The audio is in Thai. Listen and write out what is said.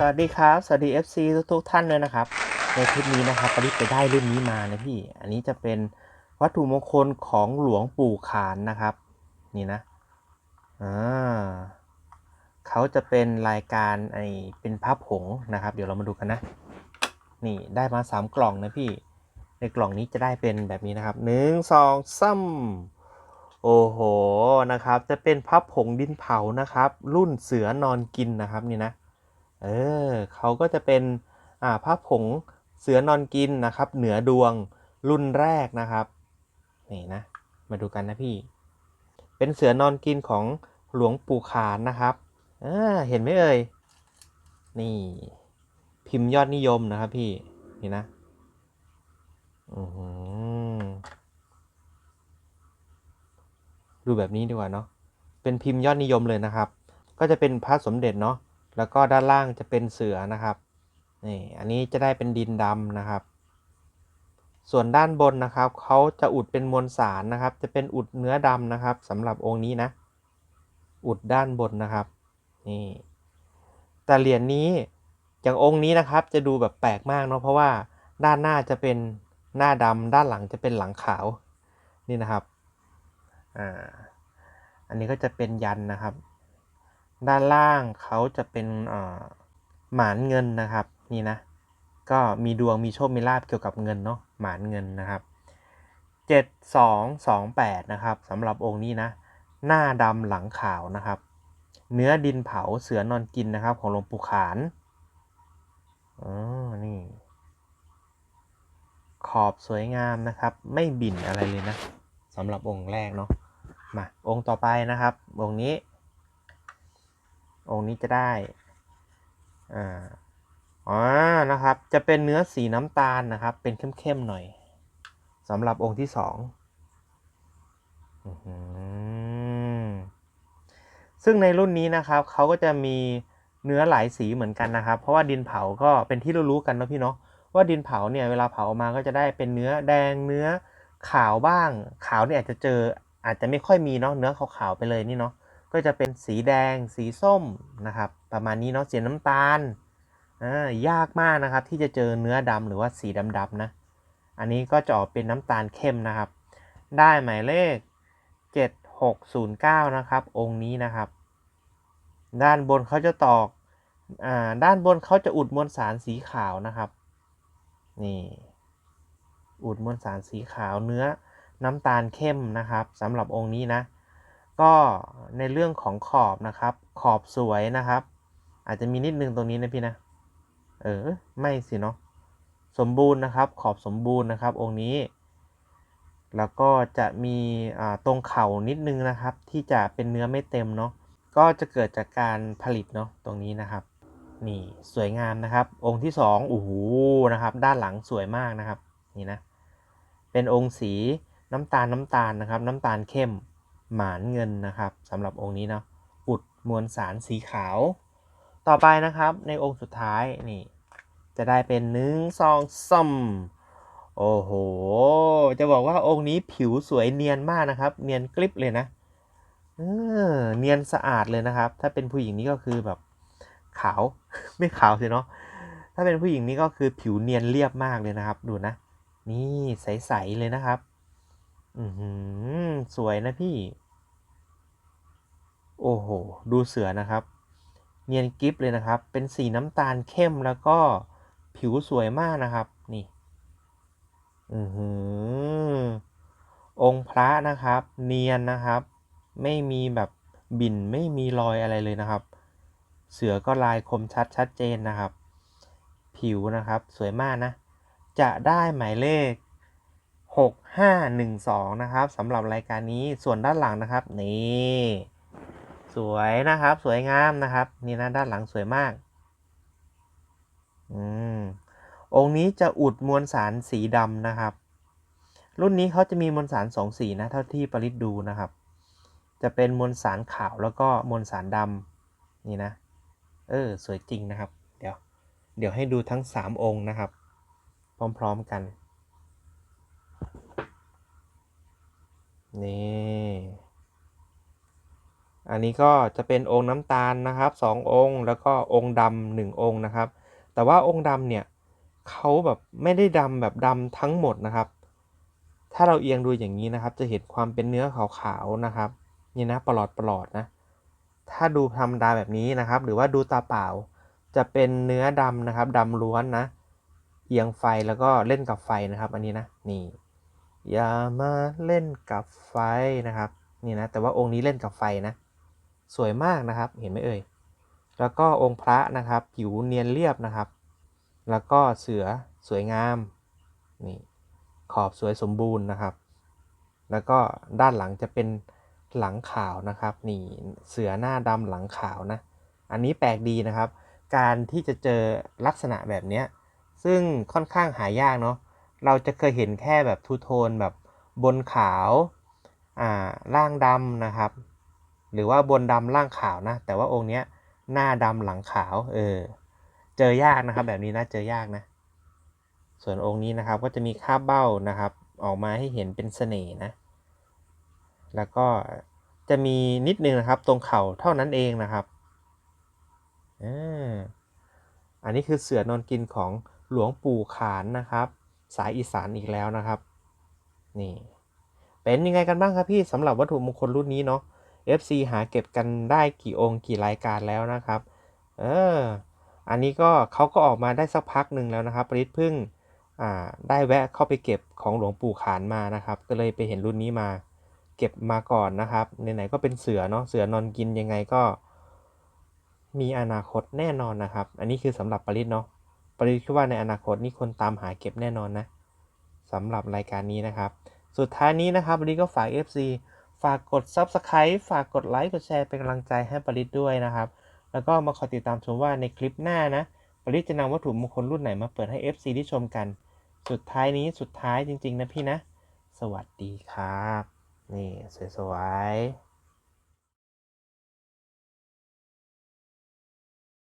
สวัสดีครับ สวัสดี FC ทุกทุกๆท่านเลยนะครับ ในคลิปนี้นะครับปริศไปได้รุ่นนี้มานะพี่ อันนี้จะเป็นวัตถุมงคลของหลวงปู่ขานนะครับ นี่นะอ่าเขาจะเป็นรายการไอเป็นพระผงนะครับ เดี๋ยวเรามาดูกันนะ นี่ได้มาสามกล่องนะพี่ ในกล่องนี้จะได้เป็นแบบนี้นะครับหนึ่งสองซ้ำโอ้โหนะครับ จะเป็นพับผงดินเผานะครับ รุ่นเสือนอนกินนะครับนี่นะ เออเขาก็จะเป็นอ่าผ้าผงเสือนอนกินนะครับ เหนือดวงรุ่นแรกนะครับนี่นะ มาดูกันนะพี่ เป็นเสือนอนกินของหลวงปู่ขานนะครับอ่าเห็นไหมเอ่ยนี่ พิมพ์ยอดนิยมนะครับพี่นี่นะอือดูแบบนี้ดีกว่าเนาะเป็นพิมพ์ยอดนิยมเลยนะครับ ก็จะเป็นพระสมเด็จเนาะ แล้วก็ด้านล่างจะเป็นเสือนะครับนี่อันนี้จะได้เป็นดินดำนะครับ ส่วนด้านบนนะครับเขาจะอุดเป็นมวลสารนะครับ จะเป็นอุดเนื้อดำนะครับสำหรับองค์นี้นะ อุดด้านบนนะครับนี่แต่เหรียญนี้อย่างองค์นี้นะครับจะดูแบบแปลกมากเนาะเพราะว่าด้านหน้าจะเป็นหน้าดำด้านหลังจะเป็นหลังขาวนี่นะครับอ่าอันนี้ก็จะเป็นยันนะครับ ด้านล่างเขาจะเป็นหมานเงินนะครับนี่นะก็มีดวงมีโชคมีลาบเกี่ยวกับเงินเนาะหมานเงินนะครับเจ็ดสองสองแปดนะครับสำหรับองค์นี้นะ หน้าดำหลังขาวนะครับ เนื้อดินเผาเสือนอนกินนะครับ ของหลวงปู่ขานอ๋อนี่ขอบสวยงามนะครับ ไม่บิ่นอะไรเลยนะสำหรับองค์แรกเนาะมาองค์ต่อไปนะครับ องค์นี้ องค์นี้จะได้อ่าอ๋อนะครับ จะเป็นเนื้อสีน้ำตาลนะครับ เป็นเข้มๆหน่อยสำหรับองค์ที่สองซึ่งในรุ่นนี้นะครับเขาก็จะมีเนื้อหลายสีเหมือนกันนะครับ เพราะว่าดินเผาก็เป็นที่รู้ๆกันนะพี่เนาะว่าดินเผาเนี่ยเวลาเผาออกมาก็จะได้เป็นเนื้อแดงเนื้อขาวบ้าง ขาวเนี่ยอาจจะเจออาจจะไม่ค่อยมีเนาะเนื้อขาวๆไปเลยนี่เนาะ ก็จะเป็นสีแดง สีส้มนะครับ ประมาณนี้เนาะสีน้ำตาลอ่ายากมากนะครับ ที่จะเจอเนื้อดำหรือว่าสีดำๆนะ อันนี้ก็จะออกเป็นน้ำตาลเข้มนะครับ ได้หมายเลข 7609 นะครับ องค์นี้นะครับ ด้านบนเขาจะตอกอ่าด้านบนเขาจะอุดมวลสารสีขาวนะครับ นี่อุดมวลสารสีขาวเนื้อน้ำตาลเข้มนะครับสำหรับองค์นี้นะ ก็ในเรื่องของขอบนะครับ ขอบสวยนะครับ อาจจะมีนิดนึงตรงนี้นะพี่นะ เออ ไม่สิเนาะสมบูรณ์นะครับ ขอบสมบูรณ์นะครับ องค์นี้ แล้วก็จะมีตรงเข่านิดนึงนะครับ ที่จะเป็นเนื้อไม่เต็มเนาะก็จะเกิดจากการผลิตเนาะตรงนี้นะครับ นี่สวยงามนะครับ องค์ที่สองโอ้โหนะครับ ด้านหลังสวยมากนะครับ นี่นะ เป็นองค์สีน้ำตาลน้ำตาลนะครับ น้ำตาลเข้ม หมานเงินนะครับสำหรับองค์นี้เนาะอุดมวลสารสีขาว ต่อไปนะครับในองค์สุดท้ายนี่จะได้เป็นหนึ่งสองซัมโอ้โห จะบอกว่าองค์นี้ผิวสวยเนียนมากนะครับ เนียนกริบเลยนะเออเนียนสะอาดเลยนะครับ ถ้าเป็นผู้หญิงนี่ก็คือแบบขาว ไม่ขาวสิเนาะถ้าเป็นผู้หญิงนี่ก็คือผิวเนียนเรียบมากเลยนะครับ ดูนะ นี่ใสๆเลยนะครับ อืมสวยนะพี่ โอ้โห ดูเสือนะครับ เนียนกิฟเลยนะครับ เป็นสีน้ำตาลเข้มแล้วก็ผิวสวยมากนะครับ นี่ อือหือ องค์พระนะครับ เนียนนะครับ ไม่มีแบบบิ่นไม่มีรอยอะไรเลยนะครับ เสือก็ลายคมชัดชัดเจนนะครับ ผิวนะครับ สวยมากนะ จะได้หมายเลข 6512 นะครับสำหรับรายการนี้ส่วนด้านหลังนะครับ นี่สวยนะครับ สวยงามนะครับ นี่นะด้านหลังสวยมาก อืมองค์นี้จะอุดมวลสารสีดำนะครับ รุ่นนี้เขาจะมีมวลสารสองสีนะ เท่าที่ปริศดูนะครับ จะเป็นมวลสารขาวแล้วก็มวลสารดำนี่นะ เออ สวยจริงนะครับ เดี๋ยว เดี๋ยวให้ดูทั้ง 3 องค์นะครับ พร้อม ๆ กัน นี่ อันนี้ก็จะเป็นองค์น้ำตาลนะครับสององค์ แล้วก็องค์ดำหนึ่งองค์นะครับ แต่ว่าองค์ดำเนี่ยเขาแบบไม่ได้ดำแบบดำทั้งหมดนะครับ ถ้าเราเอียงดูอย่างนี้นะครับ จะเห็นความเป็นเนื้อขาวๆนะครับ นี่นะปลอดปลอดๆนะ ถ้าดูธรรมดาแบบนี้นะครับ หรือว่าดูตาเปล่า จะเป็นเนื้อดำนะครับดำล้วนนะ เอียงไฟแล้วก็เล่นกับไฟนะครับ อันนี้นะนี่ อย่ามาเล่นกับไฟนะครับ นี่นะ แต่ว่าองค์นี้เล่นกับไฟนะ สวยมากนะครับ เห็นไหมเอ่ย แล้วก็องค์พระนะครับ ผิวเนียนเรียบนะครับ แล้วก็เสือสวยงาม นี่ ขอบสวยสมบูรณ์นะครับ แล้วก็ด้านหลังจะเป็นหลังขาวนะครับ นี่เสือหน้าดำหลังขาวนะ อันนี้แปลกดีนะครับ การที่จะเจอลักษณะแบบนี้ ซึ่งค่อนข้างหายากเนาะ เราจะเคยเห็นแค่แบบทูโทนแบบบนขาวอ่าล่างดำนะครับ หรือว่าบนดำล่างขาวนะ แต่ว่าองค์เนี้ยหน้าดำหลังขาวเออเจอยากนะครับ แบบนี้นะเจอยากนะ ส่วนองค์นี้นะครับก็จะมีคาบเบ้านะครับ ออกมาให้เห็นเป็นเสน่ห์นะ แล้วก็จะมีนิดนึงนะครับตรงเข่าเท่านั้นเองนะครับอันนี้คือเสือนอนกินของหลวงปู่ขานนะครับ สายอีสานอีกแล้วนะครับ นี่ เป็นยังไงกันบ้างครับพี่สำหรับวัตถุมงคลรุ่นนี้เนาะ FC หาเก็บกันได้กี่องค์กี่รายการแล้วนะครับ เออ อันนี้ก็เขาก็ออกมาได้สักพักหนึ่งแล้วนะครับปริศพึ่งอ่าได้แวะเข้าไปเก็บของหลวงปู่ขานมานะครับ ก็เลยไปเห็นรุ่นนี้มา เก็บมาก่อนนะครับไหนๆก็เป็นเสือเนาะเสือนอนกินยังไงก็ มีอนาคตแน่นอนนะครับ อันนี้คือสำหรับปริศเนาะ ปริคิดว่าในอนาคตนี่คนตามหาเก็บแน่นอนนะสำหรับรายการนี้นะครับ สุดท้ายนี้นะครับปริก็ฝาก FC ฝากกด Subscribe ฝากกดไลค์กดแชร์เป็นกำลังใจให้ปริด้วยนะครับ แล้วก็มาคอยติดตามชมว่าในคลิปหน้านะปริจะนำวัตถุมงคลรุ่นไหนมาเปิดให้ FC ได้ชมกัน สุดท้ายนี้สุดท้ายจริง ๆ นะพี่นะ สวัสดีครับ นี่สวยๆ